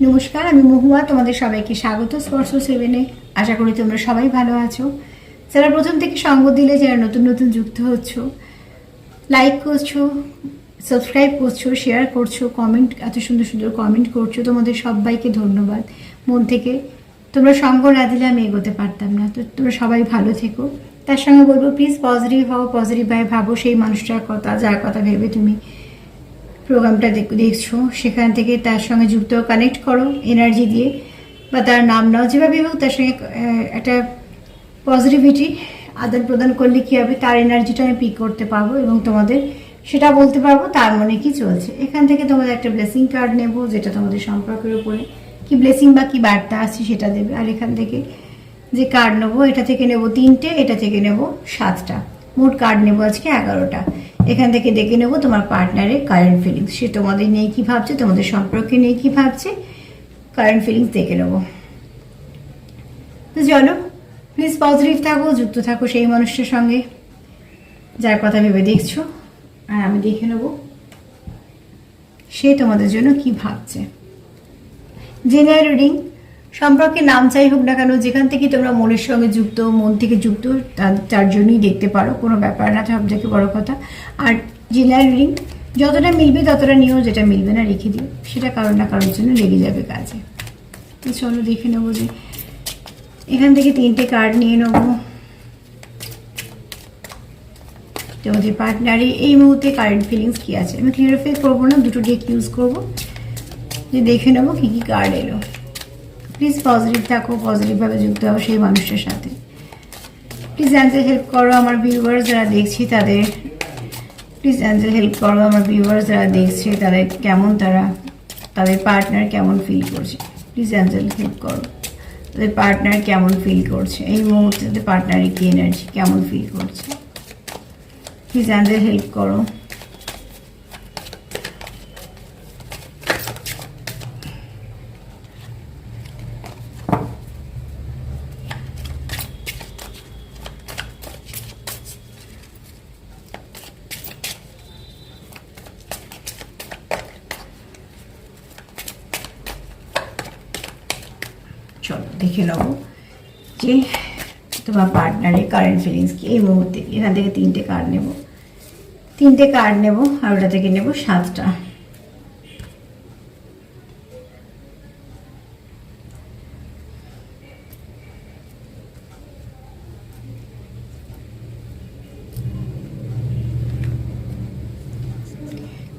নমস্কার, আমি মহুয়া, তোমাদের সবাইকে স্বাগত স্পর্শ সেভেনে। আশা করি তোমরা সবাই ভালো আছো। যারা প্রথম থেকে সঙ্গ দিলে, যারা নতুন নতুন যুক্ত হচ্ছ লাইক করছ সাবস্ক্রাইব করছ শেয়ার করছ কমেন্ট এত সুন্দর সুন্দর কমেন্ট করছ, তোমাদের সবাইকে ধন্যবাদ। মন থেকে তোমরা সঙ্গ না দিলে আমি এগোতে পারতাম না। তো তোমরা সবাই ভালো থেকো। তার সঙ্গে বলব প্লিজ পজিটিভ হও পজিটিভ ভাবে ভাবো, সেই মানুষটার কথা, যার কথা ভেবে তুমি প্রোগ্রামটা দেখ- দেখছ। সেখান থেকে তার সঙ্গে যুক্ত কানেক্ট করো এনার্জি দিয়ে বা তার নাম নাও। যেভাবে হোক তার সঙ্গে একটা পজিটিভিটি আদান প্রদান করলে কী হবে? তার এনার্জিটা আমি পিক করতে পারব এবং তোমাদের সেটা বলতে পারব, তার মনে কি চলছে। এখান থেকে তোমাদের একটা ব্লেসিং কার্ড নেব যেটা তোমাদের সম্পর্কের উপরে। কি ব্লেসিং বা কি বার্তা আছে সেটা দেবে। আর এখান থেকে যে কার্ড নেব, এটা থেকে নেব তিনটে, এটা থেকে নেব সাতটা। মোট কার্ড নেব আজকে এগারোটা। এখান থেকে দেখে নেব তোমার পার্টনারের কারেন্ট ফিলিংস সে তোমাদের নিয়ে কি ভাবছে, তোমাদের সম্পর্কে নিয়ে কি ভাবছে কারেন্ট ফিলিংস দেখে নেব। তো চলো প্লিজ পজিটিভ থাকো, যুক্ত থাকো সেই মানুষটার সঙ্গে, যার কথা ভেবে দেখছ। আর আমি দেখে নেব সে তোমাদের জন্য কি ভাবছে। জেনারেল রিডিং সম্পর্কে নাম চাই হোক না কেন, যেখান থেকে তোমরা মনের সঙ্গে যুক্ত, মন থেকে যুক্ত জন্যই দেখতে পারো, কোনো ব্যাপার না সব থেকে বড় কথা। আর জেনারেল রিডিং যতটা মিলবে ততটা নিয়েও যেটা মিলবে না রেখে দিও। সেটা কারোর না কারোর জন্য লেগে যাবে কাজে। তো চলো দেখে নেব যে এখান থেকে তিনটে কার্ড নিয়ে নেব। তোমাদের পার্টনারে এই মুহূর্তে কারেন্ট ফিলিংস কী আছে? আমি ক্লিয়ারিফাই করব না, দুটো ডেক ইউজ করব। যে দেখে নেব কী কী কার্ড এলো। প্লিজ পজিটিভ থাকো পজিটিভভাবে যুক্ত হও সেই মানুষটার সাথে। প্লিজ অ্যান্সার হেল্প করো আমার ভিউয়ার্স যারা দেখছি তাদের। প্লিজ অ্যান্সার হেল্প করো আমার ভিউয়ার্স যারা দেখছে তাদের কেমন তারা, তাদের পার্টনার কেমন ফিল করছে। প্লিজ অ্যান্সার হেল্প করো। তাদের পার্টনার কেমন ফিল করছে। এই মুহূর্তে তাদের পার্টনারের কি এনার্জি কেমন ফিল করছে। প্লিজ অ্যান্সার হেল্প করো চলো দেখে নেব যে তোমার পার্টনারের কারেন্ট ফিলিংস কি? এই মুহূর্তে এখান থেকে তিনটে কার্ড নেব। তিনটে কার্ড নেব আর ওটা থেকে নেব সাতটা।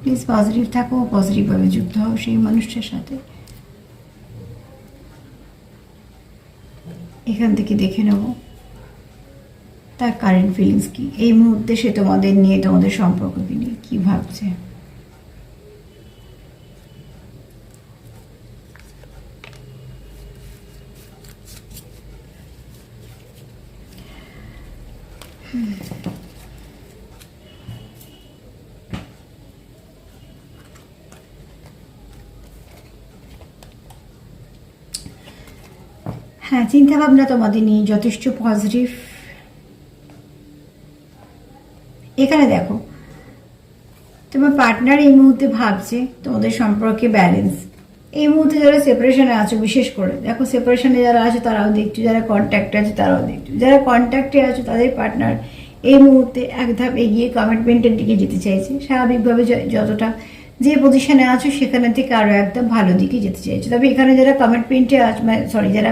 প্লিজ পজিটিভ থাকো পজিটিভভাবে যুক্ত হও সেই মানুষটার সাথে। এখান থেকে দেখে নেব। তার কারেন্ট ফিলিংস কি? এই মুহূর্তে সে তোমাদের নিয়ে তোমাদের সম্পর্ককে নিয়ে কি ভাবছে? হ্যাঁ চিন্তা ভাবনা তোমাদের নিয়ে যথেষ্ট পজিটিভ এখানে দেখো, তোমার পার্টনার এই মুহূর্তে ভাবছে তোমাদের সম্পর্কে ব্যালেন্স এই মুহূর্তে যারা সেপারেশনে আছো, বিশেষ করে দেখো সেপারেশনে যারা আছে, তারাও দেখছ, যারা কন্ট্যাক্টে আছে, তারাও দেখছ। যারা কন্ট্যাক্টে আছো, তাদের পার্টনার এই মুহূর্তে এক ধাপ এগিয়ে কমিটমেন্টের দিকে যেতে চাইছে। স্বাভাবিকভাবে যতটা যে পজিশনে আছো সেখানে থেকে আরও একদম ভালো দিকে যেতে চাইছো। তবে এখানে যারা কমিটমেন্টে আছো সরি যারা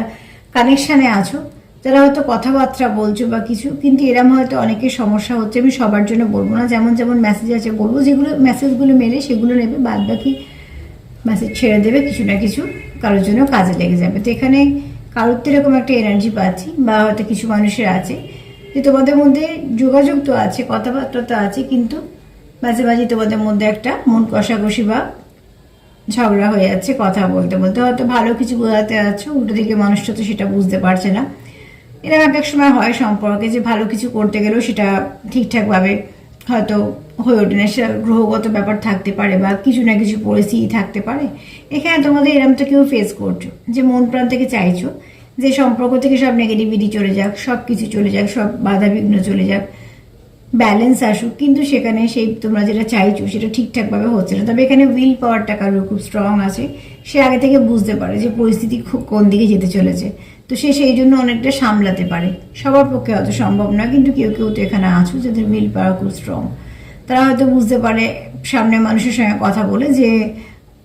কানেকশানে আছো যারা হয়তো কথাবার্তা বলছো বা কিছু, কিন্তু এরম হয়তো অনেকের সমস্যা হচ্ছে, আমি সবার জন্য বলব না। যেমন যেমন মেসেজ আছে বলব, যেগুলো মেসেজগুলো মেলে সেগুলো নেবে বাদ বাকি মেসেজ ছেড়ে দেবে কিছু না কিছু, কারোর জন্য কাজে লেগে যাবে। তো এখানে কারোর তো এরকম একটা এনার্জি পাচ্ছি, বা হয়তো কিছু মানুষের আছে, যে তোমাদের মধ্যে যোগাযোগ তো আছে, কথাবার্তা তো আছে, কিন্তু মাঝে মাঝে তোমাদের মধ্যে একটা মন কষাকষি বা ঝগড়া হয়ে যাচ্ছে কথা বলতে বলতে। হয়তো ভালো কিছু বোঝাতে আছো উল্টো দিকে মানুষটা তো সেটা বুঝতে পারছে না। এরকম এক এক সময় হয় সম্পর্কে যে ভালো কিছু করতে গেলেও সেটা ঠিকঠাকভাবে হয়তো হয়ে ওঠে না। সেটা গ্রহগত ব্যাপার থাকতে পারে বা কিছু না কিছু পরিস্থিতি থাকতে পারে। এখানে তোমাদের এরম তো কেউ ফেস করছ, যে মন প্রাণ থেকে চাইছো যে সম্পর্ক থেকে সব নেগেটিভিটি চলে যাক, সব কিছু চলে যাক, সব বাধা বিঘ্ন চলে যাক ব্যালেন্স আসুক। কিন্তু সেখানে সেই তোমরা যেটা চাইছো সেটা ঠিকঠাকভাবে হচ্ছে না। তবে এখানে উইল পাওয়ারটা কারোর খুব স্ট্রং আছে। সে আগে থেকে বুঝতে পারে যে পরিস্থিতি খুব কোন দিকে যেতে চলেছে। তো সে সেই জন্য অনেকটা সামলাতে পারে। সবার পক্ষে হয়তো সম্ভব না কিন্তু কেউ কেউ তো এখানে আছো, যাদের উইল পাওয়ার খুব স্ট্রং তারা হয়তো বুঝতে পারে সামনে মানুষের সঙ্গে কথা বলে যে,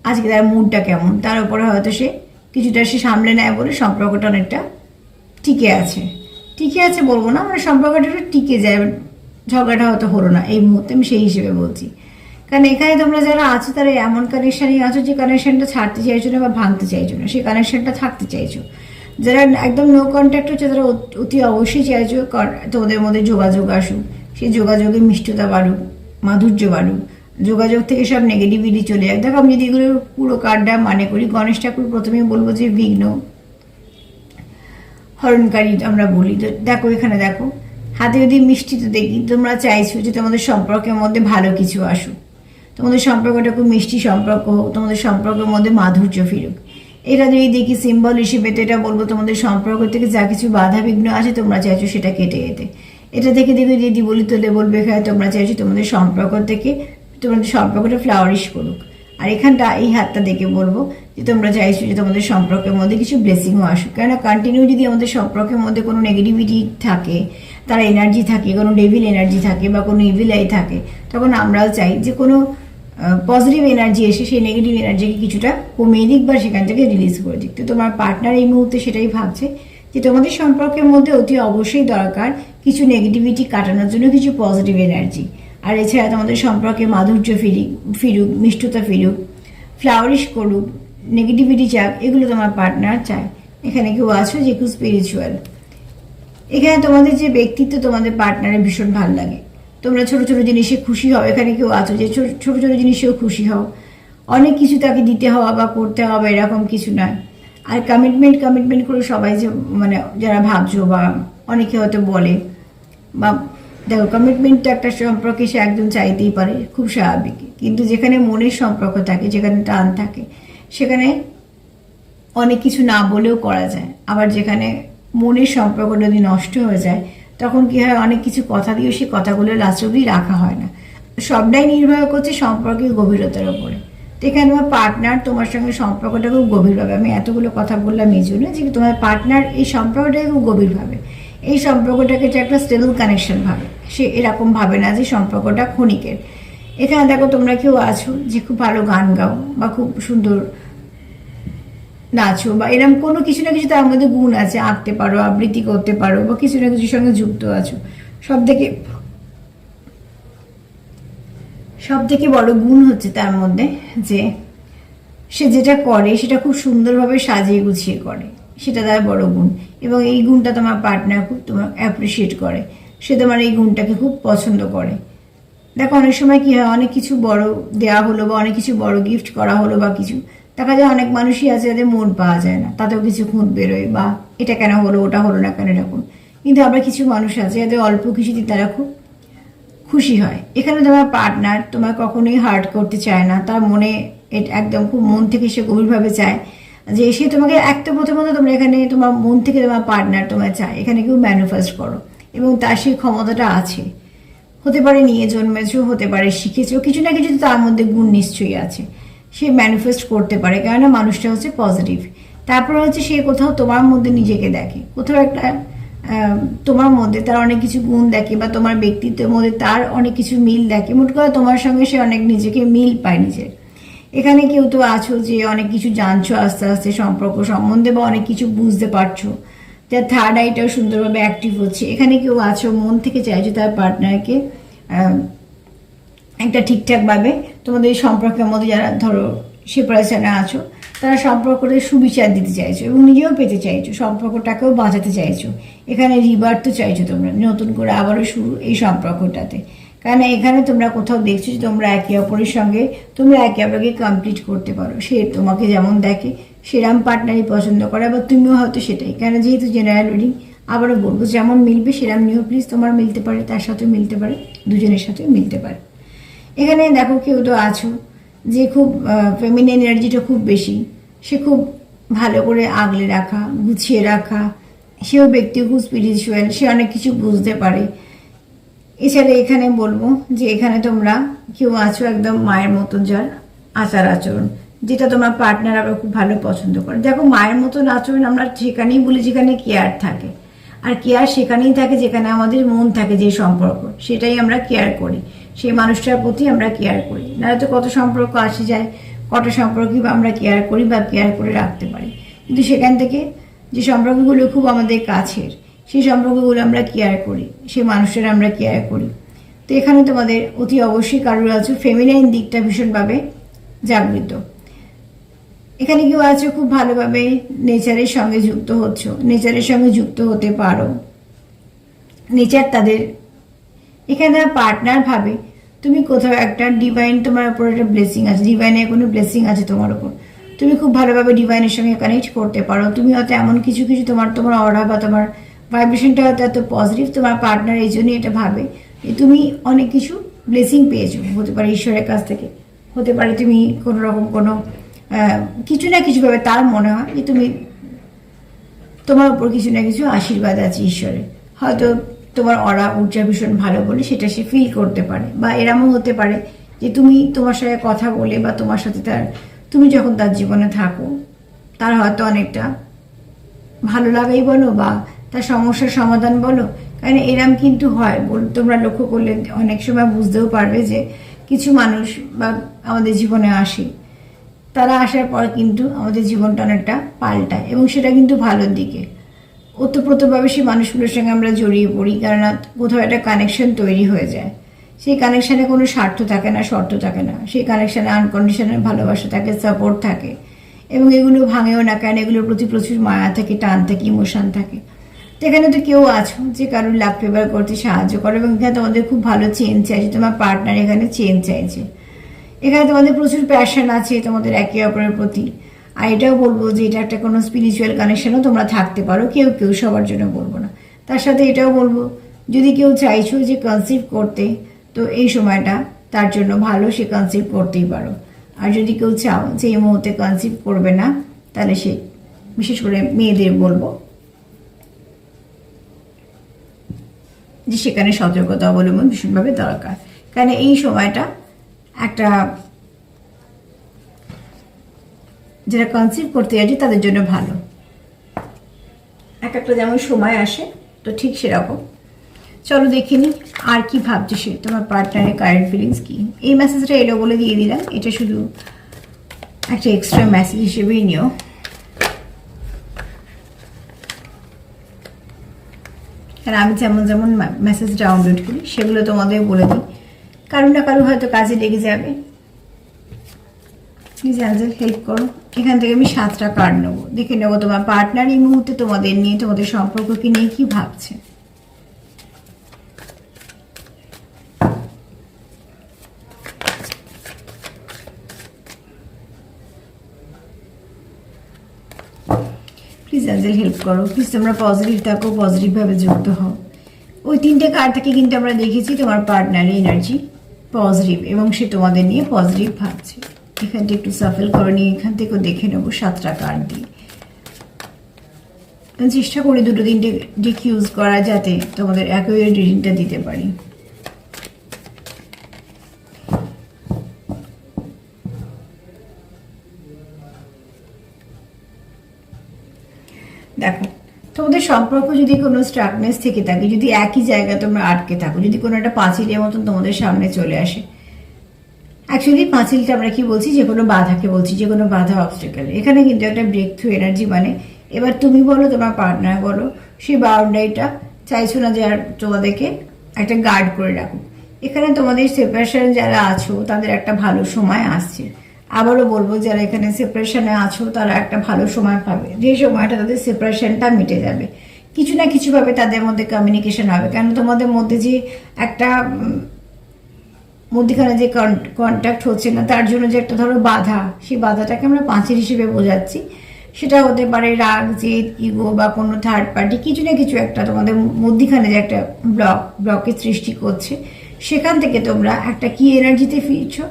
আজকে তার মুডটা কেমন। তার উপরে হয়তো সে কিছুটা সে সামলে নেয় বলে সম্পর্কটা অনেকটা টিকে আছে। টিকে আছে বলব না মানে সম্পর্কটা একটু টিকে যায়, ঝগড়াটা হয়তো হলো না। এই মুহূর্তে আমি সেই হিসেবে বলছি। কারণ এখানে তোমরা যারা আছো, তারা এমন কানেকশানই আছো যে কানেকশানটা ছাড়তে চাইছো না বা ভাঙতে চাইছো না। সেই কানেকশানটা থাকতে চাইছো। যারা একদম নো কন্ট্যাক্ট হচ্ছে, তারা অতি অবশ্যই চাইছো তোমাদের মধ্যে যোগাযোগ আসুক। সেই যোগাযোগে মিষ্টতা বাড়ুক, মাধুর্য বাড়ুক। যোগাযোগ থেকে সব নেগেটিভিটি চলে যাক দেখো, আমি যদি এগুলো পুরো কার্ডটা মানে করি, গণেশ ঠাকুর প্রথমেই বলব যে বিঘ্ন। হরণকারী আমরা বলি। তো দেখো, এখানে দেখো, হাতে যদি মিষ্টি তো দেখি, তোমরা চাইছো যে তোমাদের সম্পর্কের মধ্যে ভালো কিছু আসুক। তোমাদের সম্পর্কটা খুব মিষ্টি সম্পর্ক হোক, তোমাদের সম্পর্কের মধ্যে মাধুর্য ফিরুক। এটা যদি দেখি সিম্বল হিসেবে তো এটা বলব তোমাদের সম্পর্ক থেকে যা কিছু বাধা বিঘ্ন আছে, তোমরা চাইছো সেটা কেটে যেতে। এটা থেকে দেখে যদি বলি তোলে বলবে এখানে তোমরা চাইছো তোমাদের সম্পর্ক থেকে তোমাদের সম্পর্কটা ফ্লাওয়ারিশ করুক। আর এখানটা এই হাতটা দেখে বলব যে তোমরা চাইছো যে তোমাদের সম্পর্কের মধ্যে কিছু ব্লেসিংও আসুক। কেননা কন্টিনিউ যদি আমাদের সম্পর্কের মধ্যে কোনো নেগেটিভিটি থাকে, তার এনার্জি থাকে, কোনো ডেভিল এনার্জি থাকে বা কোনো ইভিল আই থাকে, তখন আমরাও চাই যে কোনো পজিটিভ এনার্জি এসে সেই নেগেটিভ এনার্জিকে কিছুটা কমিয়ে দিক বা সেখান থেকে রিলিজ করে দিক। তো তোমার পার্টনার এই মুহূর্তে সেটাই ভাবছে যে তোমাদের সম্পর্কের মধ্যে অতি অবশ্যই দরকার কিছু নেগেটিভিটি কাটানোর জন্য কিছু পজিটিভ এনার্জি আর এছাড়া তোমাদের সম্পর্কে মাধুর্য ফিরি ফিরুক, মিষ্টতা ফিরুক ফ্লাওয়ারিশ করুক নেগেটিভিটি যাক এগুলো তোমার পার্টনার চায়। এখানে কেউ আছো যে খুব স্পিরিচুয়াল এখানে তোমাদের যে ব্যক্তিত্ব তোমাদের পার্টনারের ভীষণ ভালো লাগে। তোমরা ছোট ছোট জিনিসে খুশি হও। এখানে কেউ আছো যে ছোট ছোট জিনিসেও খুশি হও। অনেক কিছু তাকে দিতে হওয়া বা করতে হবে, এরকম কিছু নয়। আর কমিটমেন্ট কমিটমেন্ট করে সবাই যে মানে যারা ভাবছ বা অনেকে হয়তো বলে, বা দেখো কমিটমেন্টটা একটা সম্পর্কে সে একজন চাইতেই পারে, খুব স্বাভাবিক। কিন্তু যেখানে মনের সম্পর্ক থাকে, যেখানে টান থাকে, সেখানে অনেক কিছু না বলেও করা যায়। আবার যেখানে মনের সম্পর্ক যদি নষ্ট হয়ে যায় তখন কি হয়, অনেক কিছু কথা দিয়েও সেই কথাগুলো লাস্ট অব্দি রাখা হয় না। সবটাই নির্ভর করছে সম্পর্কের গভীরতার উপরে। তো এখানে আমার পার্টনার তোমার সঙ্গে সম্পর্কটা খুব গভীরভাবে আমি এতগুলো কথা বললাম এই জন্য যে তোমার পার্টনার এই সম্পর্কটাকে খুব গভীরভাবে এই সম্পর্কটাকে যে একটা স্টেবল কানেকশন ভাবে। সে এরকম ভাবে না যে সম্পর্কটা ক্ষণিকের। এখানে দেখো তোমরা কেউ আছো যে খুব ভালো গান গাও বা খুব সুন্দর নাচো বা এরকম কোনো কিছু না কিছু তার মধ্যে গুণ আছে, আঁকতে পারো, আবৃত্তি করতে পারো, বা কিছু না কিছুর সঙ্গে যুক্ত আছো। সব থেকে সব থেকে বড় গুণ হচ্ছে তার মধ্যে যে সে যেটা করে, সেটা খুব সুন্দরভাবে সাজিয়ে গুছিয়ে করে। সেটা তার বড় গুণ। এবং এই গুণটা তোমার পার্টনার খুব তোমার অ্যাপ্রিসিয়েট করে। সে তোমার এই গুণটাকে খুব পছন্দ করে। দেখো, অনেক সময় কি হয়, অনেক কিছু বড় দেওয়া হলো বা অনেক কিছু বড় গিফট করা হলো বা কিছু দেখা যায় অনেক মানুষই আছে যাদের মন পাওয়া যায় না। তাতেও কিছু খুঁত বেরোয় বা এটা কেন হলো, ওটা হলো না কেন এরকম। কিন্তু আবার কিছু মানুষ আছে যাদের অল্প কিছুতে তারা খুব খুশি হয়। এখানে তোমার পার্টনার তোমার কখনোই হার্ট করতে চায় না। তার মনে একদম খুব মন থেকে সে গভীরভাবে চায় যে সে তোমাকে একটা প্রথমত তোমরা এখানে তোমার মন থেকে তোমার পার্টনার তোমার চায়। এখানে কেউ ম্যানিফেস্ট করো। এবং তার সেই ক্ষমতাটা আছে। হতে পারে নিয়ে জন্মেছো, হতে পারে শিখেছো, কিছু না কিছু তার মধ্যে গুণ নিশ্চয়ই আছে। সে ম্যানিফেস্ট করতে পারে, কেননা মানুষটা হচ্ছে পজিটিভ তারপর হচ্ছে সে কোথাও তোমার মধ্যে নিজেকে দেখে। কোথাও একটা তোমার মধ্যে তার অনেক কিছু গুণ দেখে বা তোমার ব্যক্তিত্বের মধ্যে তার অনেক কিছু মিল দেখে। মোট কথা তোমার সঙ্গে সে অনেক নিজেকে মিল পায় নিজের। এখানে কেউ তো আছো যে অনেক কিছু জানছো আস্তে আস্তে সম্পর্ক সম্বন্ধে বা অনেক কিছু বুঝতে পারছ। যার থার্ড আইটাও সুন্দরভাবে অ্যাক্টিভ হচ্ছে। এখানে কেউ আছো, মন থেকে চাইছো তার পার্টনারকে একটা ঠিকঠাকভাবে তোমাদের সম্পর্কের মধ্যে যারা ধরো সেপারেশনে আছো, তারা সম্পর্কটা সুবিচার দিতে চাইছো এবং নিজেও পেতে চাইছো, সম্পর্কটাকেও বাঁচাতে চাইছো। এখানে রিবার্থ চাইছো তোমরা, নতুন করে আবারও শুরু এই সম্পর্কটাতে। কারণ এখানে তোমরা কোথাও দেখছ যে তোমরা একে অপরের সঙ্গে, তোমরা একে অপরকে কমপ্লিট করতে পারো। সে তোমাকে যেমন দেখে, সেরাম পার্টনারই পছন্দ করে বা তুমিও হয়তো সেটাই। কেন যেহেতু জেনারেল রিডিং আবারও বলব যেমন মিলবে, সেরাম নিয়েও প্লিজ তোমার মিলতে পারে, তার সাথেও মিলতে পারে, দুজনের সাথেও মিলতে পারে। এখানে দেখো কেউ তো আছো, যে খুব ফেমিনিন এনার্জিটা খুব বেশি। সে খুব ভালো করে আগলে রাখা, গুছিয়ে রাখা। সেও ব্যক্তি খুব স্পিরিচুয়াল সে অনেক কিছু বুঝতে পারে। এছাড়া এখানে বলব যে এখানে তোমরা কেউ আছো একদম মায়ের মতন যার আচার আচরণ, যেটা তোমার পার্টনার আবার খুব ভালো পছন্দ করে। দেখো মায়ের মতন আচরণ আমরা সেখানেই বলি যেখানে কেয়ার থাকে। আর কেয়ার সেখানেই থাকে যেখানে আমাদের মন থাকে যে সম্পর্ক, সেটাই আমরা কেয়ার করি। সেই মানুষটার প্রতি আমরা কেয়ার করি। নাহলে তো কত সম্পর্ক আসে যায়, কত সম্পর্কই আমরা কেয়ার করি বা কেয়ার করে রাখতে পারি। কিন্তু সেখান থেকে যে সম্পর্কগুলো খুব আমাদের কাছের, সেই সম্পর্কগুলো আমরা কেয়ার করি, সেই মানুষের আমরা কেয়ার করি। তো এখানে তোমাদের অতি অবশ্যই কারোর আছে ফেমিনাইন দিকটা ভীষণভাবে জাগৃত এখানে কেউ আছো, খুব ভালোভাবে নেচারের সঙ্গে যুক্ত হচ্ছ নেচারের সঙ্গে যুক্ত হতে পারো। নেচার তাদের, এখানে পার্টনার ভাবে তুমি কোথাও একটা ডিভাইন তোমার উপর একটা ব্লেসিং আছে ডিভাইনের কোনো ব্লেসিং আছে তোমার উপর। তুমি খুব ভালোভাবে ডিভাইনের সঙ্গে কানেক্ট করতে পারো। তুমি হয়তো এমন কিছু কিছু তোমার তোমার অর্ডার বা তোমার ভাইব্রেশনটা হয়তো এত পজিটিভ তোমার পার্টনার এই জন্যই এটা ভাবে যে তুমি অনেক কিছু ব্লেসিং পেয়েছ। হতে পারে ঈশ্বরের কাছ থেকে, হতে পারে তুমি কোনো রকম কোনো কিছু না কিছু ভাবে তার মনে হয় যে তুমি তোমার উপর কিছু না কিছু আশীর্বাদ আছে ঈশ্বরের। হয়তো তোমার অরা ঊর্জা ভীষণ ভালো বলে সেটা সে ফিল করতে পারে। বা এরমও হতে পারে যে তুমি তোমার সাথে কথা বলে বা তোমার সাথে তার, তুমি যখন তার জীবনে থাকো, তার হয়তো অনেকটা ভালো লাগাই বলো বা তার সমস্যার সমাধান বলো। কারণ এরম কিন্তু হয়। বল- তোমরা লক্ষ্য করলে অনেক সময় বুঝতেও পারবে যে কিছু মানুষ বা আমাদের জীবনে আসে। তারা আসার পর কিন্তু আমাদের জীবনটা অনেকটা পাল্টায় এবং সেটা কিন্তু ভালোর দিকে। ওতপ্রোতভাবে সেই মানুষগুলোর সঙ্গে আমরা জড়িয়ে পড়ি, কেননা কোথাও একটা কানেকশন তৈরি হয়ে যায়। সেই কানেকশানে কোনো স্বার্থ থাকে না, শর্ত থাকে না। সেই কানেকশানে আনকন্ডিশনাল ভালোবাসা থাকে সাপোর্ট থাকে। এবং এগুলো ভাঙেও না কেন এগুলোর প্রতি প্রচুর মায়া থাকে, টান থাকে ইমোশন থাকে। তো এখানে তো কেউ আছো, যে কারোর লাভ ফেভার করতে সাহায্য করে, এবং এখানে তোমাদের খুব ভালো চেঞ্জ চাইছে, তোমার পার্টনার এখানে চেঞ্জ চাইছে। এখানে তোমাদের প্রচুর প্যাশন আছে তোমাদের একে অপরের প্রতি। আর এটাও বলব যে এটা একটা কোনো স্পিরিচুয়াল কানেকশনও তোমরা থাকতে পারো, কেউ কেউ সবার জন্য বলব না। তার সাথে এটাও বলব, যদি কেউ চাইছো যে কনসিভ করতে, তো এই সময়টা তার জন্য ভালো, সে কনসিভ করতেই পারো। আর যদি কেউ চাও যে এই মুহূর্তে কনসিভ করবে না, তাহলে সে, বিশেষ করে মেয়েদের বলব, যে সেখানে সতর্কতা অবলম্বন ভীষণভাবে দরকার। কারণ এই সময়টা একটা যারা কনসিভ করতে যাচ্ছে তাদের জন্য ভালো। এক একটা যেমন সময় আসে, তো ঠিক সেরকম। চলো দেখে নিই আর কি ভাবছে সে, তোমার পার্টনারের কারেন্ট ফিলিংস কি? এই মেসেজটা এলো বলে দিয়ে দিলাম। এটা শুধু একটা এক্সট্রা মেসেজ হিসেবেই নিও। আর আমি যেমন যেমন মেসেজ ডাউনলোড করি, সেগুলো তোমাদের বলে দিই। কারও না কারও হয়তো কাজে লেগে যাবে। প্লিজ অ্যাঞ্জেল হেল্প করো, এখান থেকে আমি সাতটা কার্ড নেব। দেখে নেব তোমার পার্টনার এই মুহূর্তে তোমাদের নিয়ে, তোমাদের সম্পর্ককে নিয়ে কি ভাবছে। প্লিজ অ্যাঞ্জেল হেল্প করো। প্লিজ তোমরা পজিটিভ থাকো পজিটিভভাবে যুক্ত হও। ওই তিনটে কার্ড থেকে কিন্তু আমরা দেখেছি তোমার পার্টনারের এনার্জি পজিটিভ এবং সে তোমাদের নিয়ে পজিটিভ ভাবছে। এখানটা একটু সাফেল করে নিয়ে এখান থেকেও দেখে নেব সাতটা কার্ড দিয়ে চেষ্টা করি দুটো তিনটে ডিক ইউজ করা যাতে তোমাদের একই রিডিংটা দিতে পারি। দেখো, তোমাদের সম্পর্ক যদি কোনো স্ট্রাকনেস থেকে থাকে, যদি একই জায়গায় তোমরা আটকে থাকো, যদি কোনো একটা পাঁচিলের মতন তোমাদের সামনে চলে আসে অ্যাকচুয়ালি পাঁচিলটা আমরা কি বলছি? যে কোনো বাধাকে বলছি, যে কোনো বাধা অবস্টেকেল এখানে কিন্তু একটা ব্রেক থ্রু এনার্জি মানে এবার তুমি বলো, তোমার পার্টনার বলো সেই বাউন্ডারিটা চাইছো না যে আর তোমাদেরকে একটা গার্ড করে রাখো এখানে তোমাদের সেপারেশন যারা আছো, তাদের একটা ভালো সময় আসছে। আবারও বলব, যারা এখানে সেপারেশনে আছো, তারা একটা ভালো সময় পাবে। যে সময়টা তাদের সেপারেশনটা মিটে যাবে। কিছু না কিছুভাবে তাদের মধ্যে কমিউনিকেশন হবে। কেন? তোমাদের মধ্যে যে একটা মধ্যখানে যে কন্ট্যাক্ট হচ্ছে না, তার জন্য যে একটা ধরো বাধা, সেই বাধাটাকে আমরা পাঁচের হিসেবে বোঝাচ্ছি। সেটা হতে পারে রাগ, জেদ ইগো বা কোনো থার্ড পার্টি কিছু না কিছু একটা তোমাদের মধ্যখানে যে একটা ব্লক ব্লকের সৃষ্টি করছে। সেখান থেকে তোমরা একটা কি এনার্জিতে ফিরছো?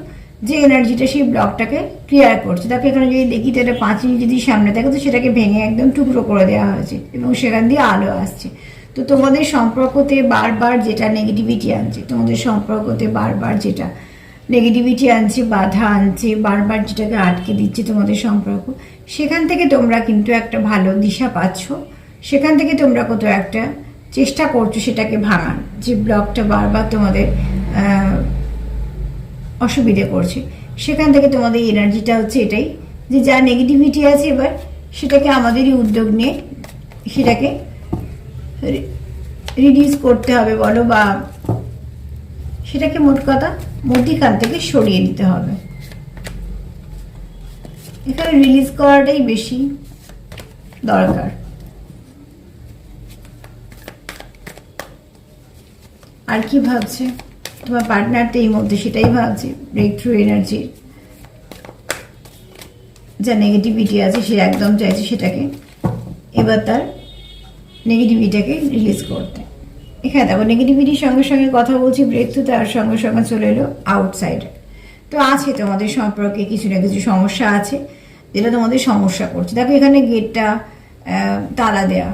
যে এনার্জিটা সেই ব্লকটাকে ক্লিয়ার করছে। তাকে এখানে যদি দেখি তো এটা পাঁচিল যদি সামনে থাকে, তো সেটাকে ভেঙে একদম টুকরো করে দেওয়া হয়েছে এবং সেখান দিয়ে আলো আসছে। তো তোমাদের সম্পর্কতে বারবার যেটা নেগেটিভিটি আনছে, তোমাদের সম্পর্কতে বারবার যেটা নেগেটিভিটি আনছে, বাধা আনছে, বারবার যেটাকে আটকে দিচ্ছে তোমাদের সম্পর্ক, সেখান থেকে তোমরা কিন্তু একটা ভালো দিশা পাচ্ছ। সেখান থেকে তোমরা কোথাও একটা চেষ্টা করছ সেটাকে ভাঙার, যে ব্লকটা বারবার তোমাদের অসুবিধে করছে। সেখান থেকে তোমাদের এনার্জিটা হচ্ছে এটাই, যে যা নেগেটিভিটি আছে এবার সেটাকে আমাদেরই উদ্যোগ নিয়ে সেটাকে রিডিউস করতে হবে বলো বা সেটাকে মোট কথা মধ্যিখান থেকে সরিয়ে দিতে হবে। এখানে রিলিজ করাটাই বেশি দরকার। আর কি ভাবছে? তোমার পার্টনার তো এই মধ্যে সেটাই ভাবছে ব্রেক থ্রু এনার্জি যা নেগেটিভিটি আছে, সে একদম চাইছে সেটাকে এবার তার নেগেটিভিটাকে রিলিজ করতে। এখানে দেখো নেগেটিভিটির সঙ্গে সঙ্গে কথা বলছি ব্রেক থ্রু তার সঙ্গে সঙ্গে চলে এলো আউটসাইডে তো আছে তোমাদের সম্পর্কে কিছু না কিছু সমস্যা আছে, যেটা তোমাদের সমস্যা করছে। দেখো, এখানে গেটটা তালা দেয়া।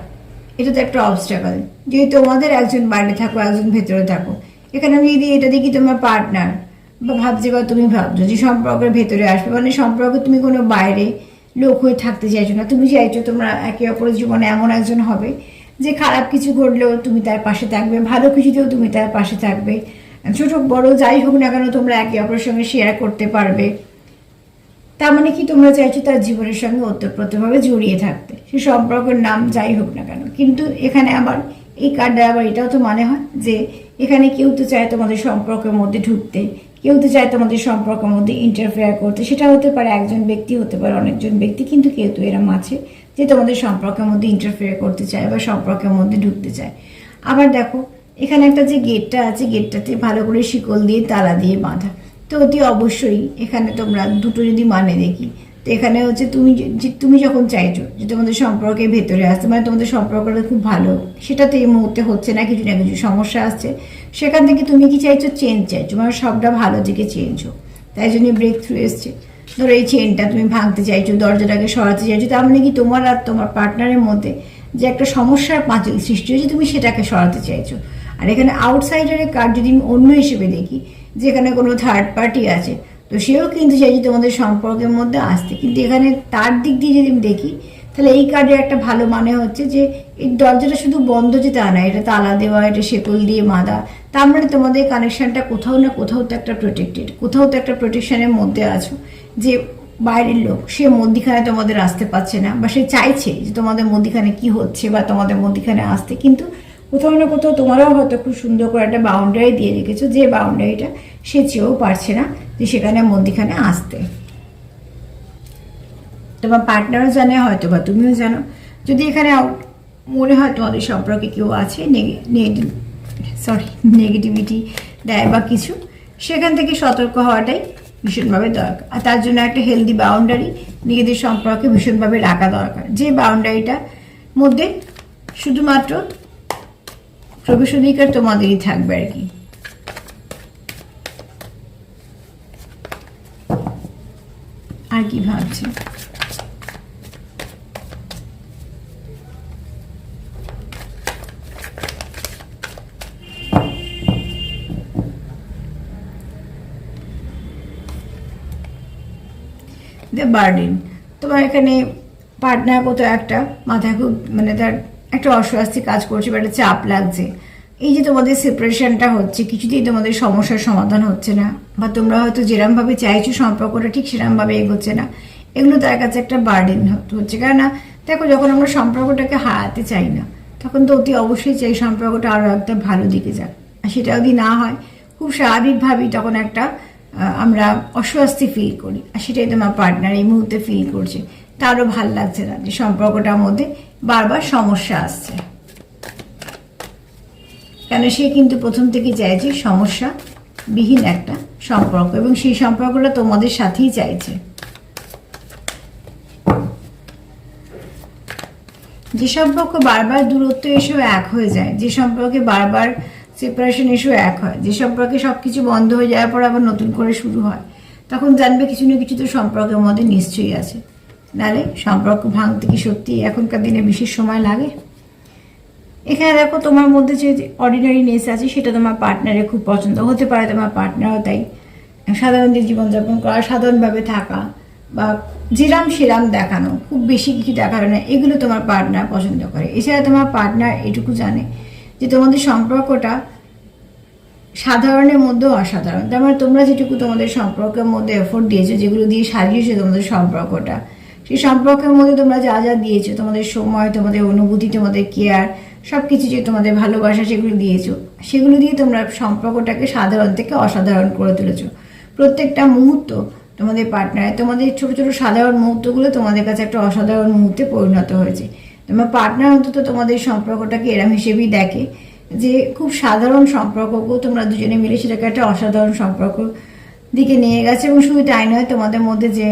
এটা তো একটা অবস্টাকল যদি তোমাদের একজন বাইরে থাকো, একজন ভেতরে থাকো, এখানে আমি যদি এটা দেখি তোমার পার্টনার বা ভাবছে বা তুমি ভাবছ, যে সম্পর্কের ভেতরে আসবে মানে সম্পর্কে তুমি কোনো বাইরে লোক হয়ে থাকতে চাইছো না, তুমি চাইছো তোমরা একে অপরের জীবনে এমন একজন হবে যে খারাপ কিছু ঘটলেও তুমি তার পাশে থাকবে, ভালো কিছুতেও তুমি তার পাশে থাকবে। ছোট বড় যাই হোক না কেন তোমরা একে অপরের সঙ্গে শেয়ার করতে পারবে। তার মানে কি তোমরা চাইছো তার জীবনের সঙ্গে ওতপ্রোতভাবে জড়িয়ে থাকতে। সে সম্পর্কের নাম যাই হোক না কেন। কিন্তু এখানে আবার এই কার্ডটা আবার এটাও তো মানে হয় যে এখানে কেউ তো চায় তোমাদের সম্পর্কের মধ্যে ঢুকতে, কেউ তো চায় তোমাদের সম্পর্কের মধ্যে ইন্টারফেয়ার করতে। সেটা হতে পারে একজন ব্যক্তি, হতে পারে অনেকজন ব্যক্তি, কিন্তু কেউ তো এরম আছে। যে তোমাদের সম্পর্কের মধ্যে ইন্টারফেয়ার করতে চায় বা সম্পর্কের মধ্যে ঢুকতে চায়। আবার দেখো, এখানে একটা যে গেটটা আছে গেটটাতে ভালো করে শিকল দিয়ে তালা দিয়ে বাঁধা। তো অতি অবশ্যই এখানে তোমরা দুটো যদি মানে দেখি, তো এখানে হচ্ছে তুমি যে- তুমি যখন চাইছো যে তোমাদের সম্পর্কের ভেতরে আসতে মানে তোমাদের সম্পর্কটা খুব ভালো সেটা তো এই মুহূর্তে হচ্ছে না, কিছু না কিছু সমস্যা আসছে। সেখান থেকে তুমি কি চাইছো? চেঞ্জ চাইছো মানে সবটা ভালো দিকে চেঞ্জ হোক। তাই জন্য ব্রেক থ্রু এসছে। ধরো এই চেনটা তুমি ভাঙতে চাইছো, দরজাটাকে সরাতে চাইছো, তার মানে কি তোমার আর তোমার পার্টনারের মধ্যে যে একটা সমস্যার পাঁচিল সৃষ্টি হয়েছে, তুমি সেটাকে সরাতে চাইছো। আর এখানে আউটসাইডারের কার্ড যদি আমি অন্য হিসেবে দেখি, যেখানে কোনো থার্ড পার্টি আছে, তো সেও কিন্তু চাইছে তোমাদের সম্পর্কের মধ্যে আসতে। কিন্তু এখানে তার দিক দিয়ে যদি আমি দেখি, তাহলে এই কার্ডের একটা ভালো মানে হচ্ছে যে, এই দরজাটা শুধু বন্ধ যে তা না, এটা তালা দেওয়া, এটা শেকল দিয়ে মাদা, তার মানে তোমাদের কানেকশনটা কোথাও না কোথাও তো একটা প্রোটেক্টেড কোথাও তো একটা প্রোটেকশনের মধ্যে আছো। যে বাইরের লোক, সে মধ্যিখানে তোমাদের আসতে পারছে না বা সে চাইছে যে তোমাদের মধ্যিখানে কি হচ্ছে বা তোমাদের মধ্যিখানে আসতে। কিন্তু কোথাও না কোথাও তোমারও হয়তো খুব সুন্দর করে একটা বাউন্ডারি দিয়ে রেখেছো যে বাউন্ডারিটা সে চেয়েও পারছে না যে সেখানে মধ্যিখানে আসতে। তোমার পার্টনারও জানে হয়তো বা তুমিও জানো। যদি এখানে মনে হয় তোমাদের সম্পর্কে কেউ আছে সরি নেগেটিভিটি দেয় বা কিছু, সেখান থেকে সতর্ক হওয়াটাই ভীষণভাবে দরকার। আর তার জন্য একটা হেলদি বাউন্ডারি নিজেদের সম্পর্কে ভীষণভাবে রাখা দরকার। যে বাউন্ডারিটা মধ্যে শুধুমাত্র প্রবেশ অধিকার তোমাদেরই থাকবে আর কি। আর কি ভাবছে? দ্য বার্ডেন তোমার এখানে পার্টনার কোথাও একটা? মাথায় খুব মানে তার একটা অস্বস্তি কাজ করছে বা একটা চাপ লাগছে। এই যে তোমাদের সেপারেশনটা হচ্ছে, কিছুতেই তোমাদের সমস্যার সমাধান হচ্ছে না। বা তোমরা হয়তো যেরমভাবে চাইছো সম্পর্কটা ঠিক সেরমভাবে এগোচ্ছে না। এগুলো তার কাছে একটা বার্ডেন হচ্ছে। কেননা দেখো, যখন আমরা সম্পর্কটাকে হারাতে চাই না, তখন তো অতি অবশ্যই চাই সম্পর্কটা আরও একটা ভালো দিকে যাক। আর সেটা যদি না হয়, খুব স্বাভাবিকভাবেই তখন একটা আমরা অস্বস্তি ফিল করি। আর সেটাই তোমার পার্টনার এই মুহূর্তে ফিল করছে। তারও ভালো লাগছে না যে সম্পর্কটার মধ্যে বারবার সমস্যা আসছে। কেন সে কিন্তু প্রথম থেকে চাইছে সমস্যা বিহীন একটা সম্পর্ক এবং সেই সম্পর্কটা তোমাদের সাথেই চাইছে। যে সম্পর্ক বারবার দূরত্ব এসেও এক হয়ে যায়, যে সম্পর্কে বারবার সেপারেশন এসেও এক হয়। যে সম্পর্কে সব কিছু বন্ধ হয়ে যাওয়ার পর আবার নতুন করে শুরু হয়। তখন জানবে কিছু না কিছু তো সম্পর্কের মধ্যে নিশ্চয়ই আছে। নাহলে সম্পর্ক ভাঙতে কি সত্যি এখনকার দিনে বিশেষ সময় লাগে? এখানে দেখো তোমার মধ্যে যে অর্ডিনারি নেস আছে, সেটা তোমার পার্টনারে খুব পছন্দ হতে পারে, তোমার পার্টনারও তাই। সাধারণ যে জীবনযাপন করা, সাধারণভাবে থাকা বা যেরাম সেরাম দেখানো, খুব বেশি কিছু দেখানো না, এগুলো তোমার পার্টনার পছন্দ করে। এছাড়া তোমার পার্টনার এটুকু জানে যে তোমাদের সম্পর্কটা সাধারণের মধ্যেও অসাধারণ। তার মানে তোমরা যেটুকু তোমাদের সম্পর্কের মধ্যে এফোর্ট দিয়েছ, যেগুলো দিয়ে সাজিয়েছো তোমাদের সম্পর্কটা, সেই সম্পর্কের মধ্যে তোমরা যা যা দিয়েছ, তোমাদের সময়, তোমাদের অনুভূতি, তোমাদের কেয়ার সব কিছু যে তোমাদের ভালোবাসা সেগুলো দিয়েছ, সেগুলো দিয়ে তোমরা সম্পর্কটাকে সাধারণ থেকে অসাধারণ করে তুলেছো। প্রত্যেকটা মুহূর্ত তোমাদের পার্টনারে তোমাদের ছোট ছোট সাধারণ মুহূর্তগুলো তোমাদের কাছে একটা অসাধারণ মুহূর্তে পরিণত হয়েছে। তোমার পার্টনার অন্তত তোমাদের সম্পর্কটাকে এরম হিসেবেই দেখে যে খুব সাধারণ সম্পর্ককেও তোমরা দুজনে মিলে সেটাকে একটা অসাধারণ সম্পর্ক দিকে নিয়ে গেছে এবং শুধু তাই নয়, তোমাদের মধ্যে যে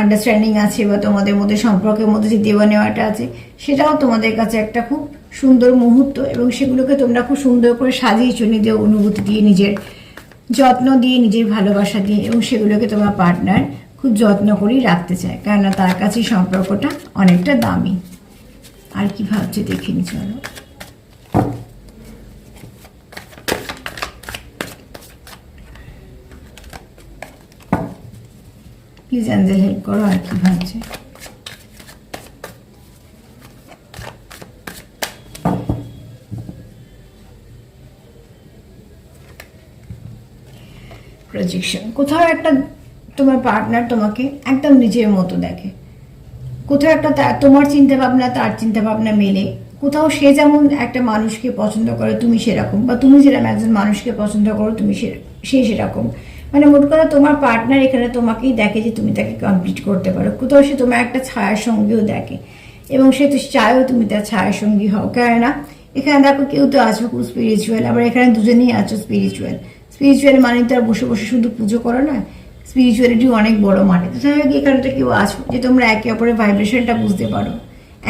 আন্ডারস্ট্যান্ডিং আছে বা তোমাদের মধ্যে সম্পর্কের মধ্যে যে দেওয়া নেওয়াটা আছে, সেটাও তোমাদের কাছে একটা খুব সুন্দর মুহূর্ত এবং সেগুলোকে তোমরা খুব সুন্দর করে সাজিয়েছো নিজের অনুভূতি দিয়ে, নিজের যত্ন দিয়ে, নিজের ভালোবাসা দিয়ে এবং সেগুলোকে তোমার পার্টনার খুব যত্ন করেই রাখতে চায়। কেননা তার কাছে সম্পর্কটা অনেকটা দামি। আর কি ভাবছে দেখে নি, চলো। প্লিজ অ্যাঞ্জেল হেল্প করো, আর কি ভাবছে। প্রজেকশন কোথাও একটা তোমার পার্টনার তোমাকে একদম নিজের মতো দেখে। কোথাও একটা তোমার চিন্তা ভাবনা তার চিন্তা ভাবনা মেলে। কোথাও সে যেমন একটা মানুষকে পছন্দ করে, তুমি সেরকম। বা তুমি যেরকম একজন মানুষকে পছন্দ করো, তুমি সে সে সেরকম। মানে মোট কথা তোমার পার্টনার এখানে তোমাকেই দেখে যে তুমি তাকে কমপ্লিট করতে পারো। কোথাও সে তোমার একটা ছায়ার সঙ্গীও দেখে। এবং সে তো চায়ও তুমি তার ছায়ার সঙ্গী হও কেননা এখানে দেখো কেউ তো আছো খুব স্পিরিচুয়াল আবার এখানে দুজনেই আছো স্পিরিচুয়াল স্পিরিচুয়াল মানে তো আর বসে বসে শুধু পুজো করো না স্পিরিচুয়ালিটি অনেক বড় মানে। তো যাই হোক এখানে তো কেউ আছো, যে তোমরা একে অপরের ভাইব্রেশনটা বুঝতে পারো।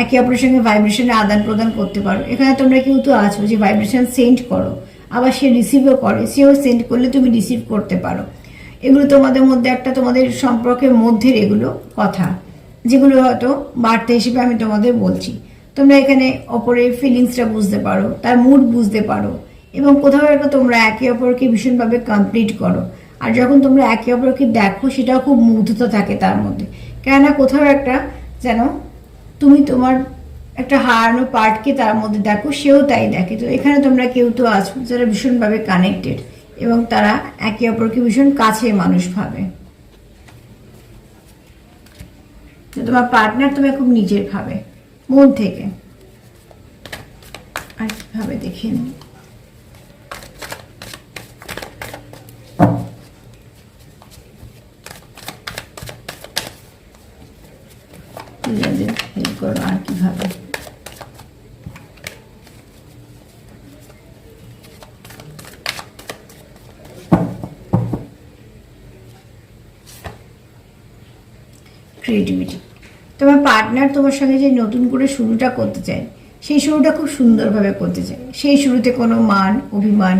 একে অপরের সঙ্গে ভাইব্রেশনের আদান প্রদান করতে পারো। এখানে তোমরা কেউ তো আছো যে ভাইব্রেশন সেন্ড করো, আবার সে রিসিভও করে, সেও সেন্ড করলে তুমি রিসিভ করতে পারো। এগুলো তোমাদের মধ্যে একটা তোমাদের সম্পর্কের মধ্যের এগুলো কথা, যেগুলো হয়তো বার্তা হিসেবে আমি তোমাদের বলছি। তোমরা এখানে অপরের ফিলিংসটা বুঝতে পারো, তার মুড বুঝতে পারো, এবং কোথাও একটা তোমরা একে অপরকে ভীষণভাবে কমপ্লিট করো। আর যখন তোমরা একে অপরকে দেখো, সেটাও খুব মুগ্ধতা থাকে তার মধ্যে। কেননা কোথাও একটা যেন তুমি তোমার একটা হারানো পার্টকে তার মধ্যে দেখো, সেও তাই দেখে। তো এখানে তোমরা কেউ তো আছো যারা ভীষণভাবে কানেক্টেড এবং তারা একে অপরকে ভীষণ কাছে মানুষ ভাবে। তোমার পার্টনার তোমার খুব নিজের ভাবে, মন থেকে। আর কীভাবে দেখে নিই হেল্প করো আর কীভাবে? ক্রিয়েটিভিটি তোমার পার্টনার তোমার সঙ্গে যে নতুন করে শুরুটা করতে চায়, সেই শুরুটা খুব সুন্দরভাবে করতে চায়। সেই শুরুতে কোনো মান, অভিমান,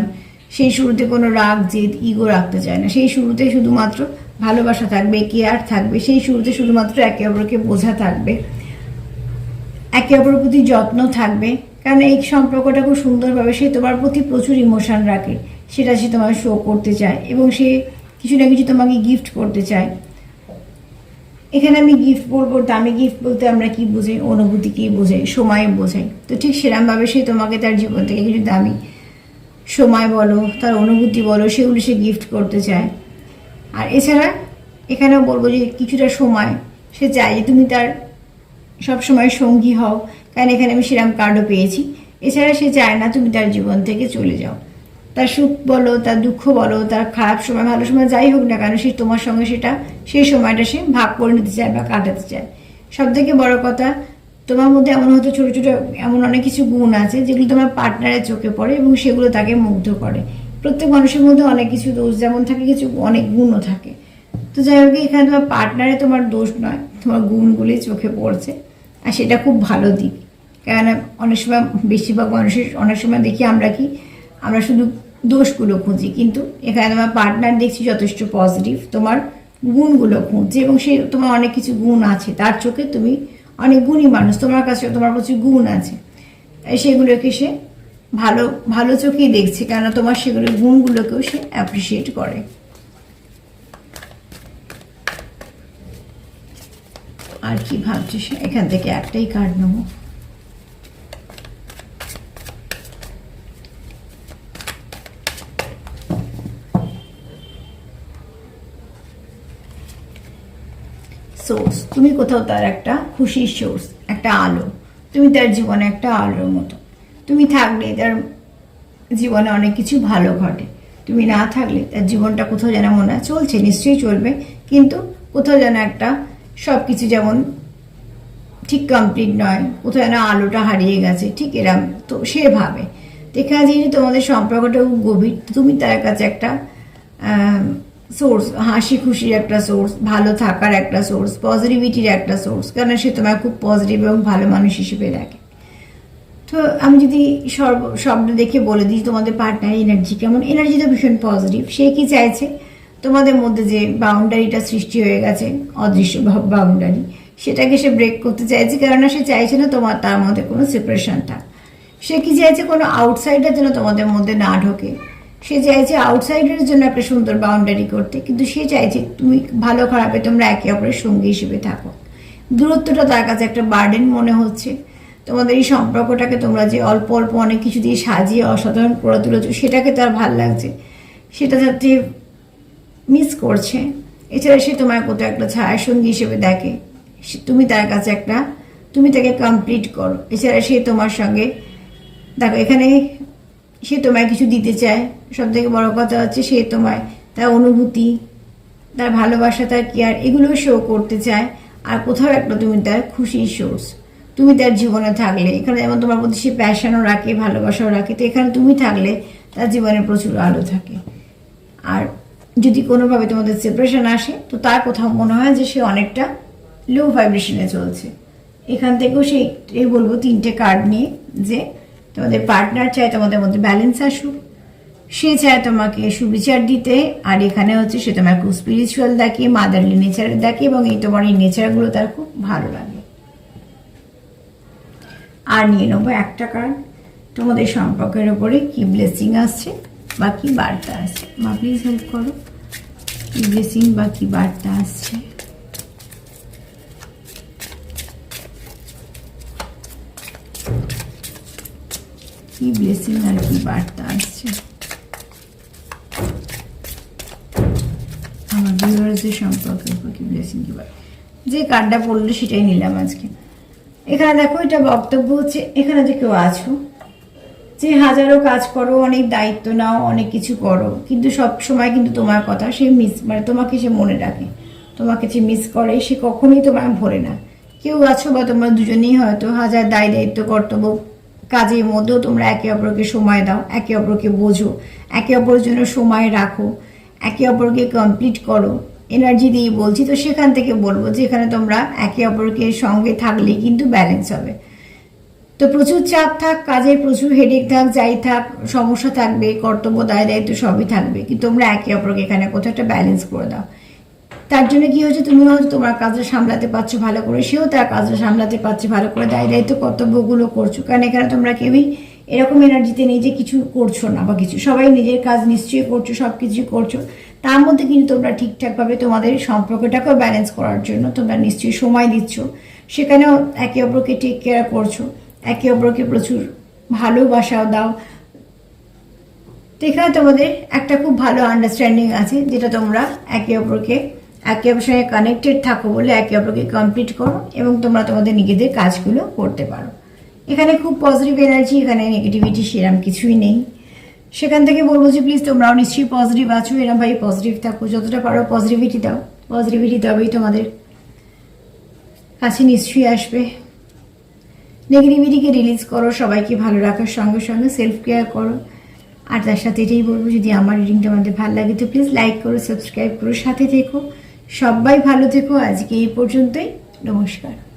সেই শুরুতে কোনো রাগ, জেদ ইগো রাখতে চায় না। সেই শুরুতে শুধুমাত্র ভালোবাসা থাকবে কেয়ার থাকবে, সেই শুরুতে শুধুমাত্র একে অপরকে বোঝা থাকবে। একে অপরের প্রতি যত্ন থাকবে। কারণ এই সম্পর্কটা খুব সুন্দরভাবে সে তোমার প্রতি প্রচুর ইমোশান রাখে। সেটা সে তোমার শো করতে চায় এবং সে কিছু না কিছু তোমাকে গিফট করতে চায়। এখানে আমি গিফট বলব, দামি গিফট বলতে আমরা কি বোঝাই? অনুভূতিকেই বোঝাই? সময় বোঝাই। তো ঠিক সেরকমভাবে সে তোমাকে তার জীবন থেকে কিছু দামি সময় বলো, তার অনুভূতি বলো, সেগুলো সে গিফট করতে চায়। আর এছাড়া এখানেও বলব যে কিছুটা সময় সে চায় যে তুমি তার সব সময় সঙ্গী হও, কারণ এখানে আমি সেরাম কার্ডও পেয়েছি। এছাড়া সে চায় না তুমি তার জীবন থেকে চলে যাও। তার সুখ বলো, তার দুঃখ বলো, তার খারাপ সময়, ভালো সময় যাই হোক না কেন, সে তোমার সঙ্গে সেটা সেই সময়টা সে ভাগ করে নিতে চায় বা কাটাতে চায়। সব থেকে বড় কথা, তোমার মধ্যে এমন হয়তো ছোটো ছোটো, এমন অনেক কিছু গুণ আছে, যেগুলো তোমার পার্টনারের চোখে পড়ে এবং সেগুলো তাকে মুগ্ধ করে। প্রত্যেক মানুষের মধ্যে অনেক কিছু দোষ, যেমন থাকে কিছু, অনেক গুণও থাকে। তো যাই হোক, এখানে তোমার পার্টনারে তোমার দোষ নয়, তোমার গুণগুলি চোখে পড়ছে। আর সেটা খুব ভালো দিক। কেননা অনেক সময় বেশিরভাগ মানুষের, অনেক সময় দেখি আমরা কি, আমরা শুধু দোষগুলো খুঁজি, কিন্তু এখানে তোমার পার্টনার দেখছি যথেষ্ট পজিটিভ তোমার গুণগুলো খুঁজছে এবং সে, তোমার অনেক কিছু গুণ আছে, তার চোখে তুমি অনেক গুণী মানুষ, তোমার কাছে তোমার প্রচুর গুণ আছে। সেগুলোকে সে ভালো ভালো চোখেই দেখছে, কেননা তোমার সেগুলো গুণগুলোকেও সে অ্যাপ্রিসিয়েট করে। আর কি ভাবছে সে? এখান থেকে একটাই কার্ড নেব। সোর্স তুমি কোথাও তার একটা খুশির সোর্স একটা আলো। তুমি তার জীবনে একটা আলোর মতো। তুমি থাকলে তার জীবনে অনেক কিছু ভালো ঘটে। তুমি না থাকলে তার জীবনটা কোথাও যেন মনে চলছে, নিশ্চয়ই চলবে। কিন্তু কোথাও যেন একটা সব কিছু যেমন ঠিক কমপ্লিট নয় কোথাও না আলোটা হারিয়ে গেছে, ঠিক এরম তো সে ভাবে। এখানে যেহেতু তোমাদের সম্পর্কটা খুব গভীর তুমি তার কাছে একটা সোর্স হাসি খুশির একটা সোর্স ভালো থাকার একটা সোর্স পজিটিভিটির একটা সোর্স কারণ সে তোমার খুব পজিটিভ এবং ভালো মানুষ হিসেবে দেখে। তো আমি যদি সর্ব শব্দ দেখে বলে দিই তোমাদের পার্টনার এনার্জি কেমন? এনার্জি তো ভীষণ পজিটিভ সে কি চাইছে? তোমাদের মধ্যে যে বাউন্ডারিটা সৃষ্টি হয়ে গেছে, অদৃশ্য বাউন্ডারি সেটাকে সে ব্রেক করতে চাইছে কেননা সে চাইছে না তোমার, তার মধ্যে কোনো সেপারেশন থাক। সে কি চাইছে কোনো আউটসাইডার যেন তোমাদের মধ্যে না ঢোকে? সে চাইছে আউটসাইডারের জন্য একটা সুন্দর বাউন্ডারি করতে, কিন্তু সে চাইছে তুমি ভালো খারাপে তোমরা একে অপরের সঙ্গী হিসেবে থাকো। দূরত্বটা তার কাছে একটা বার্ডেন মনে হচ্ছে। তোমাদের এই সম্পর্কটাকে তোমরা যে অল্প অল্প অনেক কিছু দিয়ে সাজিয়ে অসাধারণ করে তুলেছো, সেটাকে তার ভালো লাগছে। সেটা যাতে মিস করছে। এছাড়া সে তোমার কোথাও একটা ছায়া সঙ্গী হিসেবে দেখে। তুমি তার কাছে একটা তুমি তাকে কমপ্লিট করো। এছাড়া সে তোমার সঙ্গে দেখো, এখানে সে তোমায় কিছু দিতে চায়। সব থেকে বড় কথা হচ্ছে সে তোমায় তার অনুভূতি, তার ভালোবাসা, তার কেয়ার এগুলো শো করতে চায়। আর কোথাও একটা তুমি তার খুশির সোর্স তুমি তার জীবনে থাকলে। এখানে যেমন তোমার প্রতি সে প্যাশনও রাখে, ভালোবাসাও রাখে, তো এখানে তুমি থাকলে তার জীবনে প্রচুর আলো থাকে। আর যদি কোনোভাবে তোমাদের সেপারেশন আসে, তো তার কোথাও মনে হয় যে সে অনেকটা লো ভাইব্রেশনে চলছে। এখান থেকেও সেই বলব তিনটে কার্ড নিয়ে যে তোমাদের পার্টনার চায় তোমাদের মধ্যে ব্যালেন্স আসুক, সে চায় তোমাকে সুবিচার দিতে, আর এখানে হচ্ছে সে তোমার খুব স্পিরিচুয়াল দেখে মাদারলি নেচারের দেখে, এবং এই তোমার এই নেচারগুলো তার খুব ভালো লাগে। আর নিয়ে নেব একটা কার্ড তোমাদের সম্পর্কের ওপরে কি ব্লেসিং আসছে? বা কি বার্তা আসছে মা প্লিজ হেল্প করো। কি ব্লেসিং বা কি আসছে। কি ব্লেসিং আর কি বার্তা আসছে। আমার ভিউয়ার্সদের সম্পর্কে কি ব্লেসিং কি যে কার্ডটা পড়ল সেটাই নিলাম আজকে। এখানে দেখো, এটা বক্তব্য হচ্ছে, এখানে যে কেউ আছো যে হাজারো কাজ করো, অনেক দায়িত্ব নাও, অনেক কিছু করো, কিন্তু সব সময় কিন্তু তোমার কথা সে মিস মানে তোমাকে সে মনে রাখে। তোমাকে যে মিস করে, সে কখনোই তোমার ভরে না। কেউ আছো বা তোমরা দুজনেই হয়তো হাজার দায় দায়িত্ব, কর্তব্য, কাজের মধ্যেও তোমরা একে অপরকে সময় দাও, একে অপরকে বোঝো, একে অপরের জন্য সময় রাখো, একে অপরকে কমপ্লিট করো এনার্জি দিয়ে বলছি। তো সেখান থেকে বলব, যেখানে তোমরা একে অপরকে সঙ্গে থাকলেই কিন্তু ব্যালেন্স হবে। তো প্রচুর চাপ থাক কাজের প্রচুর হেডেক থাক, যাই থাক, সমস্যা থাকবে, কর্তব্য, দায়, দায়িত্ব সবই থাকবে। কিন্তু তোমরা একে অপরকে এখানে কোথাও একটা ব্যালেন্স করে দাও। তার জন্য কি হচ্ছে তুমি হয়তো তোমার কাজটা সামলাতে পারছ ভালো করে, সেও তার কাজটা সামলাতে পারছে ভালো করে, দায়, দায়িত্ব, কর্তব্যগুলো করছ। কারণ এখানে তোমরা কেউই এরকম এনার্জিতে নেই যে কিছু করছ না বা কিছু। সবাই নিজের কাজ নিশ্চয়ই করছ সব কিছু করছ। তার মধ্যে কিন্তু তোমরা ঠিকঠাকভাবে তোমাদের সম্পর্কটাকেও ব্যালেন্স করার জন্য তোমরা নিশ্চয়ই সময় দিচ্ছ। সেখানেও একে অপরকে টেক কেয়ার করছ। একে অপরকে প্রচুর ভালোবাসাও দাও। এখানে তোমাদের একটা খুব ভালো আন্ডারস্ট্যান্ডিং আছে, যেটা তোমরা একে অপরকে, একে অপরের সঙ্গে কানেক্টেড থাকো বলে একে অপরকে কমপ্লিট করো এবং তোমরা তোমাদের নিজেদের কাজগুলো করতে পারো। এখানে খুব পজিটিভ এনার্জি এখানে নেগেটিভিটি সেরকম কিছুই নেই। সেখান থেকে বলব যে প্লিজ তোমরাও নিশ্চয়ই পজিটিভ আছো এরকম ভাই পজিটিভ থাকো। যতটা পারো পজিটিভিটি দাও। পজিটিভিটি তবেই তোমাদের কাছে নিশ্চয়ই আসবে। নেগেটিভিটিকে রিলিজ করো, সবাইকে ভালো রাখার সঙ্গে সঙ্গে সেলফ কেয়ার করো। আর তার সাথে এটাই বলব, যদি আমার রিডিংটা আমাদের ভালো লাগে, তো প্লিজ লাইক করো সাবস্ক্রাইব করো, সাথে থেকো। সবাই ভালো থেকো। আজকে এই পর্যন্তই। নমস্কার।